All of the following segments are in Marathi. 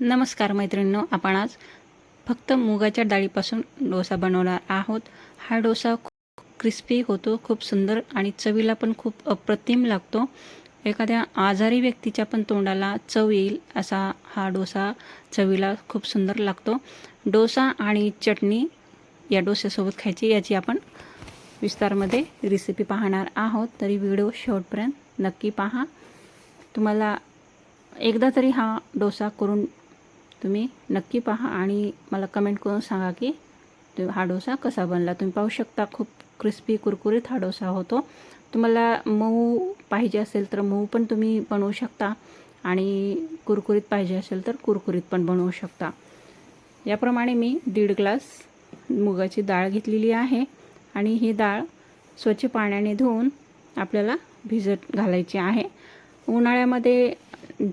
नमस्कार मैत्रिणींनो आपण आज फक्त मुगाच्या डाळीपासून डोसा बनवणार आहोत. हा डोसा खूप क्रिस्पी होतो खूप सुंदर आणि चवीला पण खूप अप्रतिम लागतो. एखाद्या आजारी व्यक्तीच्या पण तोंडाला चव येईल असा हा डोसा चवीला खूप सुंदर लागतो. डोसा आणि चटणी या डोस्यासोबत खायची याची आपण विस्तारमध्ये रेसिपी पाहणार आहोत. तरी व्हिडिओ शेवटपर्यंत नक्की पहा. तुम्हाला एकदा तरी हा डोसा करून तुम्ही नक्की पहा आणि मला कमेंट करून सांगा की तो हा डोसा कसा बनला. तुम्ही पाहू शकता खूप क्रिस्पी कुरकुरीत हा डोसा होतो. तुम्हाला मऊ पाहिजे असेल तर मऊ पण तुम्ही बनवू शकता आणि कुरकुरीत पाहिजे असेल तर कुरकुरीत पण बनवू शकता. याप्रमाणे मी दीड ग्लास मुगाची डाळ घेतलेली आहे आणि ही डाळ स्वच्छ पाण्याने धुवून आपल्याला भिजत घालायची आहे. उन्हाळ्यामध्ये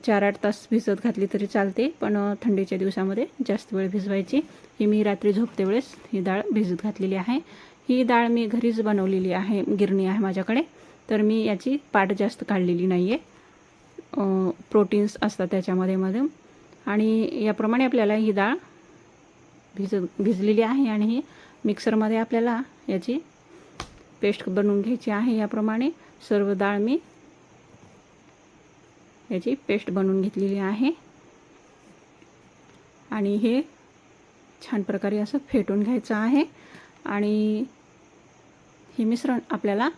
चार आठ तास भिजत घातली तरी चालते पण थंडीच्या दिवसामध्ये जास्त वेळ भिजवायची. ही मी रात्री झोपते वेळेस ही डाळ भिजत घातलेली आहे. ही डाळ मी घरीच बनवलेली आहे गिरणी आहे माझ्याकडे. तर मी याची पाट जास्त काढलेली नाही आहे प्रोटीन्स असतात त्याच्यामध्ये मध्ये. आणि याप्रमाणे आपल्याला ही डाळ भिजत भिजलेली आहे आणि ही मिक्सरमध्ये आपल्याला याची पेस्ट बनवून घ्यायची आहे याप्रमाणे. सर्व डाळ मी याची पेस्ट बनवून घेतलेली आहे. आणि हे छान प्रकारे असं फेटून घ्यायचं आहे. आणि हे मिश्रण आपल्याला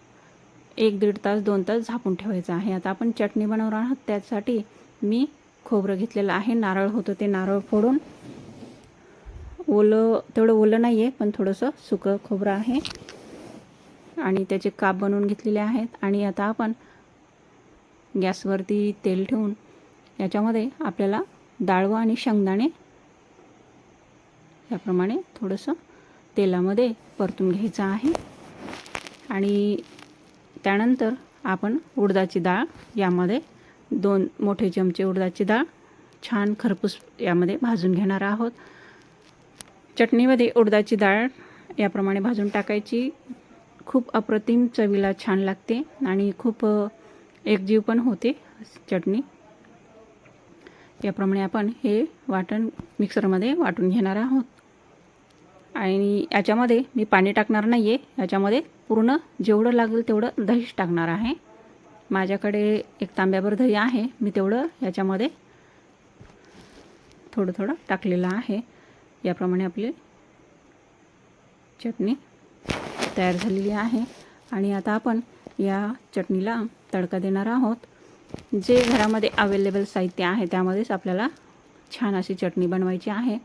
एक दीड तास दोन तास झापून ठेवायचं आहे. आता आपण चटणी बनवणार आहोत. त्यासाठी मी खोबरं घेतलेलं आहे. नारळ होतं ते नारळ फोडून. ओलं तेवढं ओलं नाही आहे पण थोडंसं सुकं खोबरं आहे. आणि त्याचे काप बनवून घेतलेले आहेत. आणि आता आपण गॅसवरती तेल ठेवून याच्यामध्ये आपल्याला डाळवं आणि शेंगदाणे याप्रमाणे थोडंसं तेलामध्ये परतून घ्यायचं आहे. आणि त्यानंतर आपण उडदाची डाळ यामध्ये दोन मोठे चमचे उडदाची डाळ छान खरपूस यामध्ये भाजून घेणार आहोत. चटणीमध्ये उडदाची डाळ याप्रमाणे भाजून टाकायची. खूप अप्रतिम चवीला छान लागते आणि खूप एकजीव पण होते चटणी. याप्रमाणे आपण हे वाटण मिक्सरमध्ये वाटून घेणार आहोत. आणि याच्यामध्ये मी पाणी टाकणार नाही आहे याच्यामध्ये पूर्ण जेवढं लागेल तेवढं दहीच टाकणार आहे. माझ्याकडे एक तांब्याभर दही आहे मी तेवढं याच्यामध्ये थोडं थोडं टाकलेलं आहे. याप्रमाणे आपली चटणी तयार झालेली आहे. आणि आता आपण या चटणीला तडका देणार आहोत. जे घरामध्ये अवेलेबल साहित्य आहे त्यामध्येच आपल्याला छान अशी चटणी बनवायची आहे.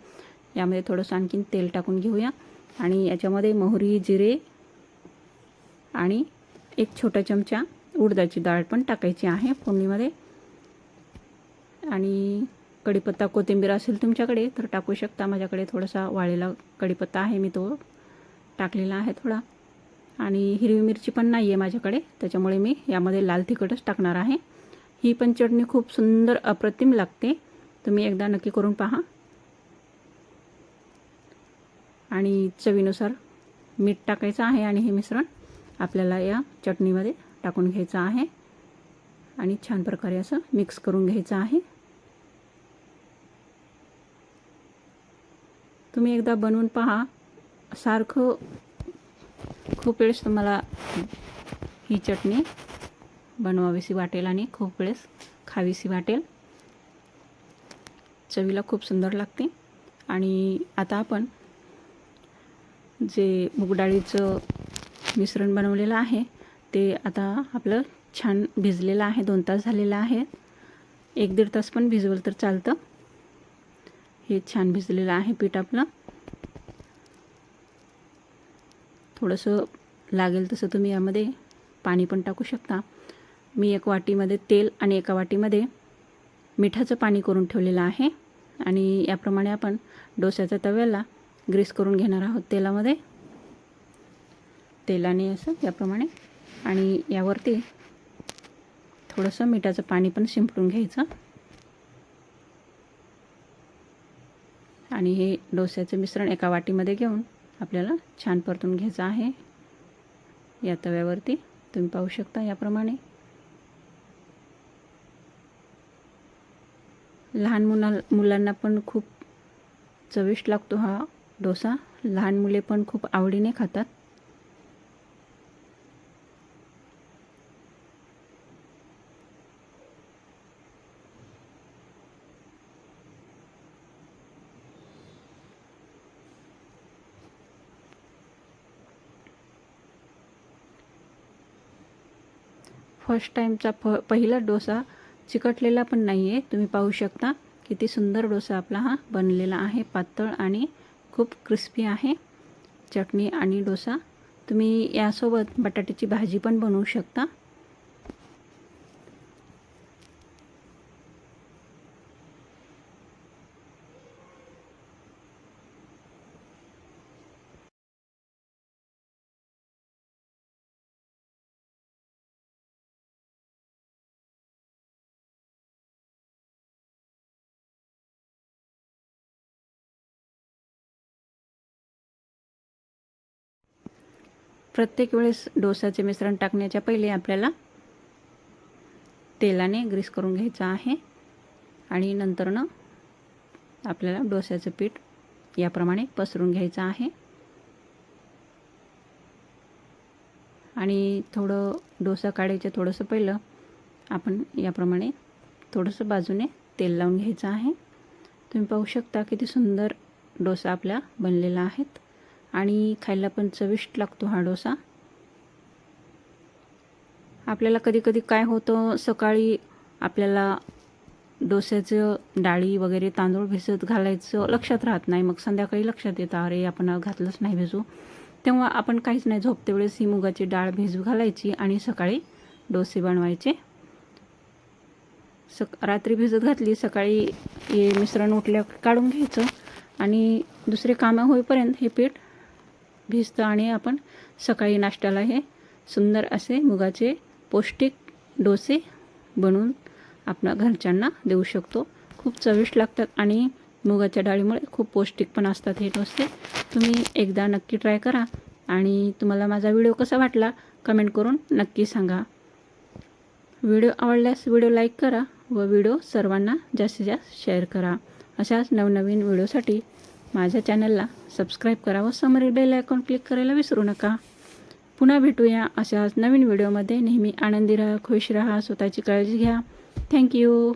यामध्ये थोडंसं आणखीन तेल टाकून घेऊया. आणि याच्यामध्ये मोहरी जिरे आणि एक छोटा चमचा उडदाची डाळ पण टाकायची आहे फोडणीमध्ये. आणि कढीपत्ता कोथिंबीर असेल तुमच्याकडे तर टाकू शकता. माझ्याकडे थोडासा वाळलेला कढीपत्ता आहे. मी तो टाकलेला आहे थोडा. आणि हिरवी मिरची पण नाही आहे माझ्याकडे. त्याच्यामुळे मी यामध्ये लाल तिखटच टाकणार आहे. ही पण चटणी खूप सुंदर अप्रतिम लागते. तुम्ही एकदा नक्की करून पहा. आणि चवीनुसार मीठ टाकायचं आहे आणि हे मिश्रण आपल्याला या चटणीमध्ये टाकून घ्यायचं आहे. आणि छान प्रकारे असं मिक्स करून घ्यायचं आहे. तुम्ही एकदा बनवून पहा. सारखं खूप वेळेस तुम्हाला ही चटणी बनवावीशी वाटेल आणि खूप वेळेस खावीशी वाटेल. चवीला खूप सुंदर लागते. आणि आता आपण जे मुगडाळीचं मिश्रण बनवलेलं आहे ते आता आपलं छान भिजलेलं आहे दोन तास झालेलं आहे. एक दीड तास पण भिजवलं तर चालतं. हे छान भिजलेलं आहे पीठ आपलं. थोडंसं लागेल तसं तुम्ही यामध्ये पाणी पण टाकू शकता. मी एक वाटीमध्ये तेल आणि एका वाटीमध्ये मिठाचं पाणी करून ठेवलेलं आहे. आणि याप्रमाणे आपण डोस्याच्या तव्याला ग्रीस करून घेणार आहोत तेलामध्ये. तेलाने असं याप्रमाणे. आणि यावरती थोडंसं मिठाचं पाणी पण शिंपडून घ्यायचं. आणि हे डोस्याचं मिश्रण एका वाटीमध्ये घेऊन आपल्याला छान परतून घ्यायचं आहे. या तव्यावरती तुम्ही पाहू शकता याप्रमाणे. लहान मुला मुलांना पण खूप चविष्ट लागतो हा डोसा. लहान मुले पण खूप आवडीने खातात. फर्स्ट टाईमचा फ पहिला डोसा चिकटलेला पण नाही आहे तुम्ही पाहू शकता किती सुंदर डोसा आपला हा बनलेला आहे. पातळ आणि खूप क्रिस्पी आहे. चटणी आणि डोसा. तुम्ही यासोबत बटाट्याची भाजी पण बनवू शकता. प्रत्येक वेळेस डोसाचे मिश्रण टाकण्याच्या पहिले आपल्याला तेलाने ग्रीस करून घ्यायचं आहे. आणि नंतरनं आपल्याला डोस्याचं पीठ याप्रमाणे पसरून घ्यायचं आहे. आणि थोडं डोसा काढायचं थोडंसं पहिलं आपण याप्रमाणे थोडंसं बाजूने तेल लावून घ्यायचं आहे. तुम्ही पाहू शकता किती सुंदर डोसा आपला बनलेला आहेत. आणि खायला पण चविष्ट लागतो हा डोसा. आपल्याला कधी कधी काय होतं सकाळी आपल्याला डोस्याचं डाळी वगैरे तांदूळ भिजत घालायचं लक्षात राहत नाही. मग संध्याकाळी लक्षात येतं अरे आपण घातलंच नाही भिजू. तेव्हा आपण काहीच नाही झोपते वेळेस ही मुगाची डाळ भिजू घालायची आणि सकाळी डोसे बनवायचे. सक रात्री भिजत घातली सकाळी हे मिश्रण उठल्या काढून घ्यायचं आणि दुसरे कामं होईपर्यंत हे पीठ भिजतं आणि आपण सकाळी नाश्त्याला हे सुंदर असे मुगाचे पौष्टिक डोसे बनवून आपल्या घरच्यांना देऊ शकतो. खूप चविष्ट लागतात आणि मुगाच्या डाळीमुळे खूप पौष्टिक पण असतात हे डोसे. तुम्ही एकदा नक्की ट्राय करा आणि तुम्हाला माझा व्हिडिओ कसा वाटला कमेंट करून नक्की सांगा. व्हिडिओ आवडल्यास व्हिडिओ लाईक करा व व्हिडिओ सर्वांना जास्तीत जास्त शेअर करा. अशाच नवनवीन व्हिडिओसाठी माझ्या चॅनलला सबस्क्राईब करा व समोरील बेल आयकॉन क्लिक करायला विसरू नका. पुन्हा भेटूया अशाच नवीन व्हिडिओमध्ये. नेहमी आनंदी राहा खुश राहा स्वतःची काळजी घ्या. थँक्यू